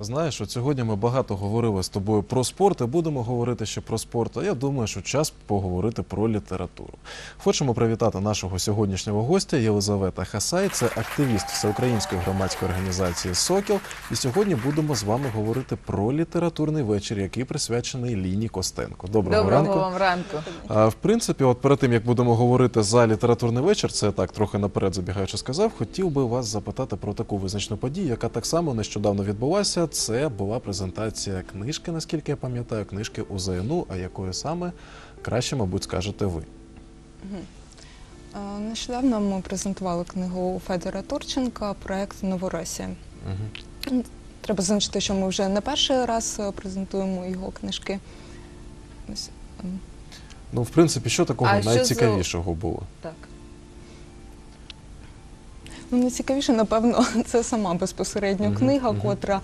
Знаєш, от сьогодні ми багато говорили з тобою про спорт і будемо говорити ще про спорт. А я думаю, що час поговорити про літературу. Хочемо привітати нашого сьогоднішнього гостя Єлизавета Хасай. Це активіст всеукраїнської громадської організації Сокіл. І сьогодні будемо з вами говорити про літературний вечір, який присвячений Ліні Костенко. Доброго, Доброго ранку. вам ранку. А, в принципі, от перед тим як будемо говорити за літературний вечір, це так трохи наперед забігаючи сказав, хотів би вас запитати про таку визначну подію, яка так само нещодавно відбулася. Це була презентація книжки, наскільки я пам'ятаю, книжки УЗНУ, а якої саме краще, мабуть, скажете ви. Е, Нещодавно ми презентували книгу Федора Турченка проект Новоросія. Угу. Треба зазначити, що ми вже не перший раз е, презентуємо його книжки. Ось, ем, Ну, в принципі, що такого А що за- найцікавішого було? Так. Ну, найцікавіше, напевно, це сама безпосередньо Мгм, книга, мгм. котра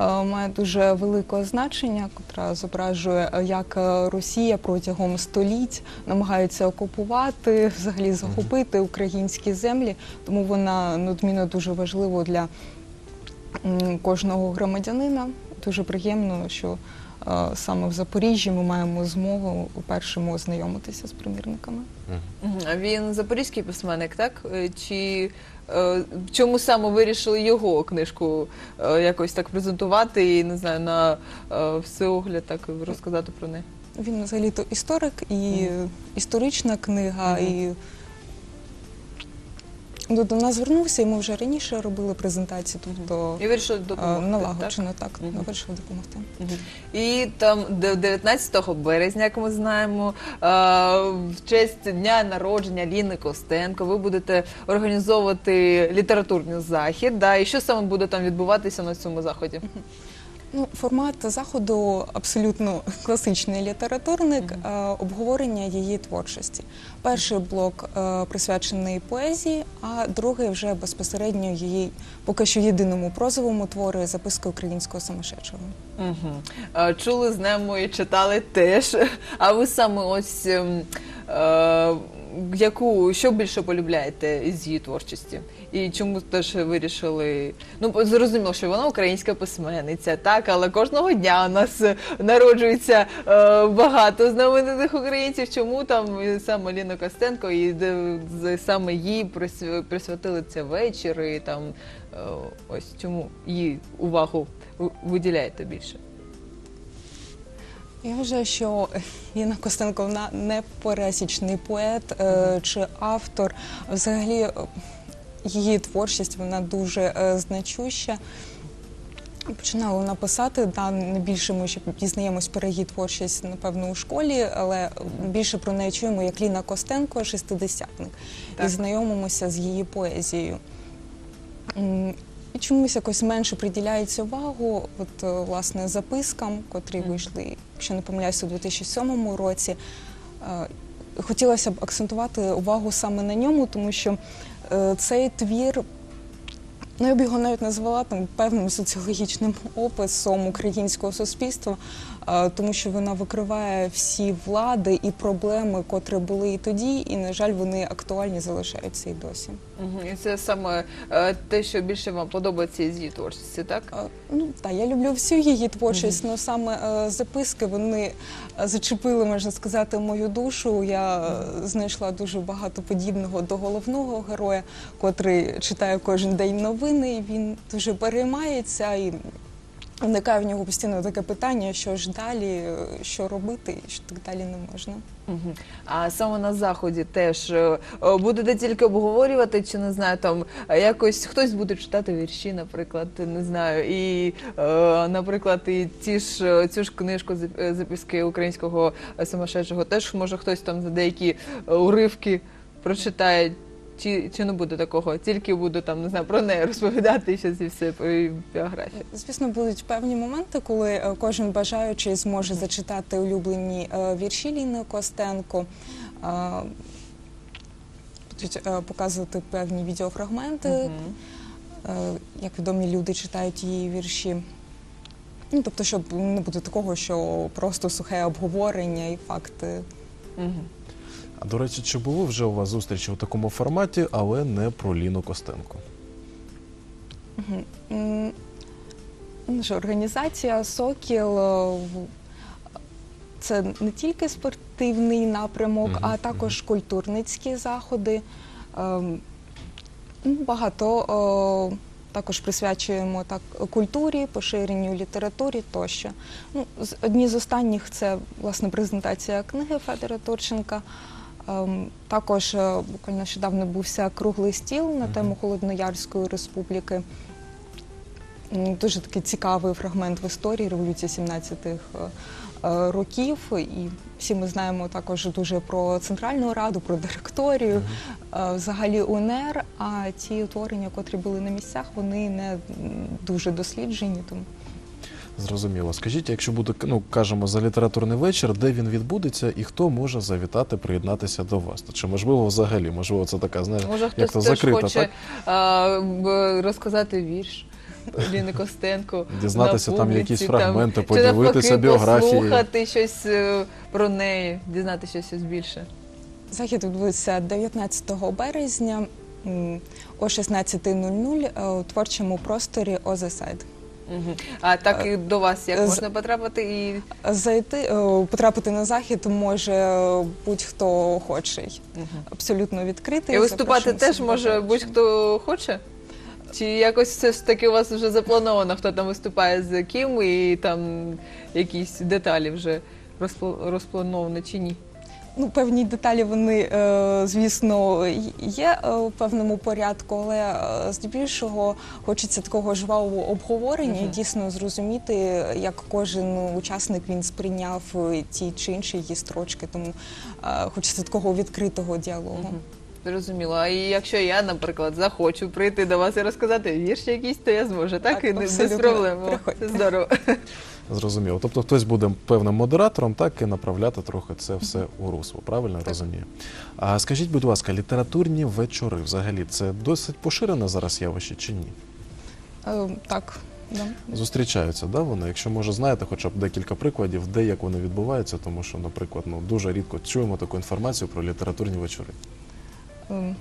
е, має дуже велике значення, котра зображує, е, як е, Росія протягом століть намагається окупувати, взагалі захопити українські землі. Тому вона надмінно дуже важлива для м, кожного громадянина. Дуже приємно, що е, саме в Запоріжжі ми маємо змогу першому ознайомитися з примірниками. Мгм. Мгм. А він запорізький письменник, так? Е, Чи чому саме вирішили його книжку е, якось так презентувати і не знаю, на е, всеогляд так розказати про неї? Він взагалі-то історик і історична книга, Мгм. і до, до нас звернувся, і ми вже раніше робили презентації, тобто І вирішили е, допомогти. так? налагоджено так, Мгм. вирішив допомогти. І там де- 19 березня, як ми знаємо, е, в честь дня народження Ліни Костенко, ви будете організовувати літературний захід. Да? І що саме буде там відбуватися на цьому заході? Ну, формат заходу абсолютно класичний літературник, е, обговорення її творчості. Перший блок е, присвячений поезії, а другий вже безпосередньо її поки що єдиному прозовому твору записки українського самошедшого. Угу. Чули, знаємо і читали теж. А ви саме ось ем, е, яку що більше полюбляєте із її творчості? І чому теж вирішили? Ну зрозуміло, що вона українська письменниця, так, але кожного дня у нас е, народжується е, багато знаменитих українців. Чому там саме Ліна Костенко і з- саме їй присвя- присвятили це вечір? І там е, ось чому їй увагу виділяєте більше? Я вважаю, що Ліна Костенко вона не пересічний поет е, чи автор. Взагалі, е, її творчість вона дуже е, значуща. Починала вона писати, да, не більше ми ще дізнаємось про її творчість, напевно, у школі, але більше про неї чуємо як Ліна Костенко, шестидесятник, і знайомимося з її поезією. І чомусь якось менше приділяється увагу от, е, власне запискам, котрі вийшли, якщо не помиляюся, у 2007 році. Е, Хотілося б акцентувати увагу саме на ньому, тому що е, цей твір, ну я б його навіть назвала там певним соціологічним описом українського суспільства, тому що вона викриває всі влади і проблеми, котрі були і тоді, і, на жаль, вони актуальні залишаються і досі. І це саме е, те, що більше вам подобається із її творчості, так? Ну так, я люблю всю її творчість, але саме е, записки вони е, зачепили, можна сказати, мою душу. Я знайшла дуже багато подібного до головного героя, котрий читає кожен день новини. і Він дуже переймається і виникає в нього постійно таке питання, що ж далі, що робити, і що так далі не можна. А саме на заході теж е, е, будете тільки обговорювати, чи не знаю, там е, якось хтось буде читати вірші, наприклад, не знаю, і, е, наприклад, і ті ж цю ж книжку «Зап- записки українського е, теж може хтось там за деякі уривки прочитає. Чи, чи не буде такого? Тільки буду там не знаю про неї розповідати і щось і все про її біографію. Звісно, будуть певні моменти, коли е, кожен бажаючий зможе зачитати улюблені е, вірші Ліни Костенко. е, Будуть е, показувати певні відеофрагменти, е, як відомі люди читають її вірші. Ну, тобто, щоб не буде такого, що просто сухе обговорення і факти. Мгм. А до речі, чи були вже у вас зустрічі у такому форматі, але не про Ліну Костенко? Мгм. Наша організація Сокіл е, в- це не тільки спортивний напрямок, Мгм, а також культурницькі заходи. Ем, ну, Багато е, також присвячуємо так культурі, поширенню літературі тощо. Ну, з- одні з останніх це власне презентація книги Федора Турченка. Ем, Також е, буквально нещодавно бувся круглий стіл на тему Холодноярської республіки. Дуже такий цікавий фрагмент в історії революції 17-х е, е, років. І всі ми знаємо також дуже про Центральну Раду, про директорію, взагалі УНР. А ті утворення, котрі були на місцях, вони не дуже досліджені. Тому Зрозуміло. Скажіть, якщо буде, ну кажемо, за літературний вечір, де він відбудеться і хто може завітати, приєднатися до вас? Чи можливо взагалі? Можливо, це така, знаєш, Може, як то закрита, хоче так? а, розказати вірш. Ліни Костенко Дізнатися на там якісь фрагменти, чи подивитися навпаки, біографії. послухати щось е, про неї, дізнатися щось більше. захід відбудеться 19 березня о 16.00 е, у творчому просторі Озесайд. А так і до вас як з- можна потрапити і Зайти, е, потрапити на захід може будь-хто охочий. Абсолютно відкритий. І виступати Запрошуємо теж всіх може бажаючих. будь-хто хоче? Чи якось все ж таки у вас вже заплановано, хто там виступає з ким, і там якісь деталі вже розпла- розплановані чи ні? Ну, певні деталі вони, е, звісно, є е, в певному порядку, але е, здебільшого хочеться такого жвавого обговорення і дійсно зрозуміти, як кожен учасник він сприйняв ті чи інші її строчки. Тому хочеться такого відкритого діалогу. Зрозуміло. А і якщо я, наприклад, захочу прийти до вас і розказати вірш якийсь, то я зможу, так? Так, і не- без проблем. Це здорово. Зрозуміло. Тобто хтось буде певним модератором, так і направляти трохи це все у русло. Правильно я розумію? А скажіть, будь ласка, літературні вечори взагалі це досить поширене зараз явище чи ні? Е, Так, да. Зустрічаються, да, вони? Якщо може знаєте, хоча б декілька прикладів, де як вони відбуваються, тому що, наприклад, ну дуже рідко чуємо таку інформацію про літературні вечори. Ем,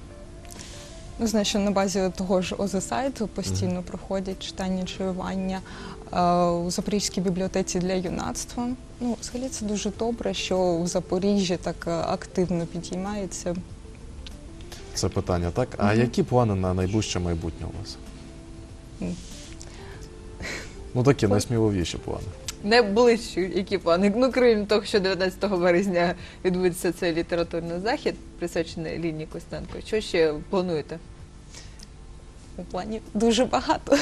Ну, знаю, що на базі того ж ОЗСайту постійно проходять читання чаювання е, у Запорізькій бібліотеці для юнацтва. Ну, взагалі це дуже добре, що в Запоріжжі так е, активно підіймається. Це питання, так? А які плани на найближче майбутнє у вас? Ну такі найсміливіші плани. Найближчі які плани? Ну, крім того, що 19 березня відбудеться цей літературний захід, присвячений Ліні Костенко. Що ще плануєте? У плані дуже багато.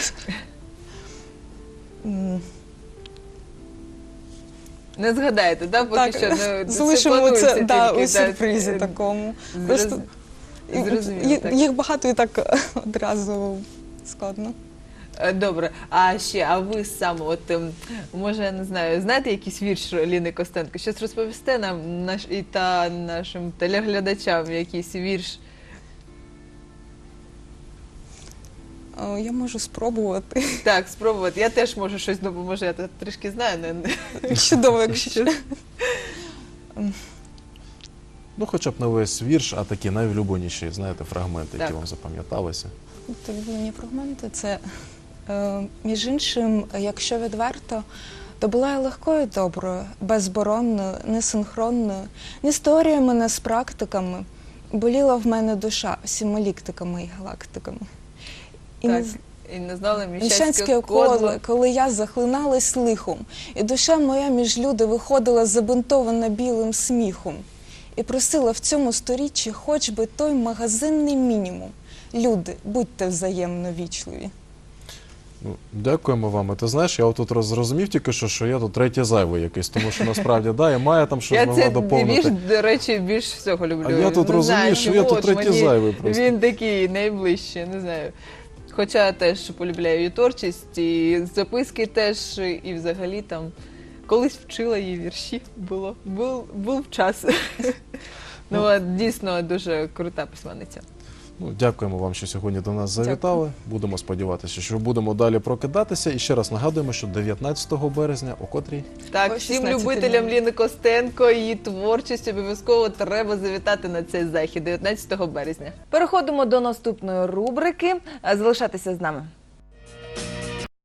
Не згадаєте, да? Поки так, що не залишимо планується це да, тільки, у сюрпризі е, такому. зроз- Просто Зрозуміло, їх, так. їх багато і так одразу складно. Е, Добре, а ще, а ви саме, от ем, може, я не знаю, знаєте якийсь вірш Ліни Костенко? Щось розповісте нам наш і та нашим телеглядачам якийсь вірш. Е, Я можу спробувати. Так, спробувати. Я теж можу щось допоможе, я трішки знаю. Не, не- Чудово, якщо Ну, хоча б не весь вірш, а такі найулюбленіші, знаєте, фрагменти, які вам запам'яталися. Тобто улюблені фрагменти це між іншим, якщо відверто, то була я легкою доброю, безборонною, несинхронною, не з теоріями, не з практиками. Боліла в мене душа всіма ліктиками і галактиками. І так. не І не знали міщанське коло, коли я захлиналась лихом, і душа моя між люди виходила забинтована білим сміхом, і просила в цьому сторіччі хоч би той магазинний мінімум. Люди, будьте взаємно вічливі. Ну, дякуємо вам. Ти знаєш, я тут роз- зрозумів тільки що, що я тут третій зайвий якийсь, тому що насправді да, і має там щось Я могла доповнити. вірш, до речі, більш всього люблю. А я тут Не розумію, знаю, що я тут третій зайвий просто. Він такий найближчий, не знаю. Хоча теж полюбляю її творчість, і записки теж, і взагалі там колись вчила її вірші. Було. Був, був час. Ну, от, дійсно дуже крута письменниця. Ну, дякуємо вам, що сьогодні до нас завітали. Будемо сподіватися, що будемо далі прокидатися. І ще раз нагадуємо, що 19 березня, о котрій Так, О всім 16:00. любителям Ліни Костенко, її творчість обов'язково треба завітати на цей захід 19 березня. Переходимо до наступної рубрики. Залишайтеся з нами.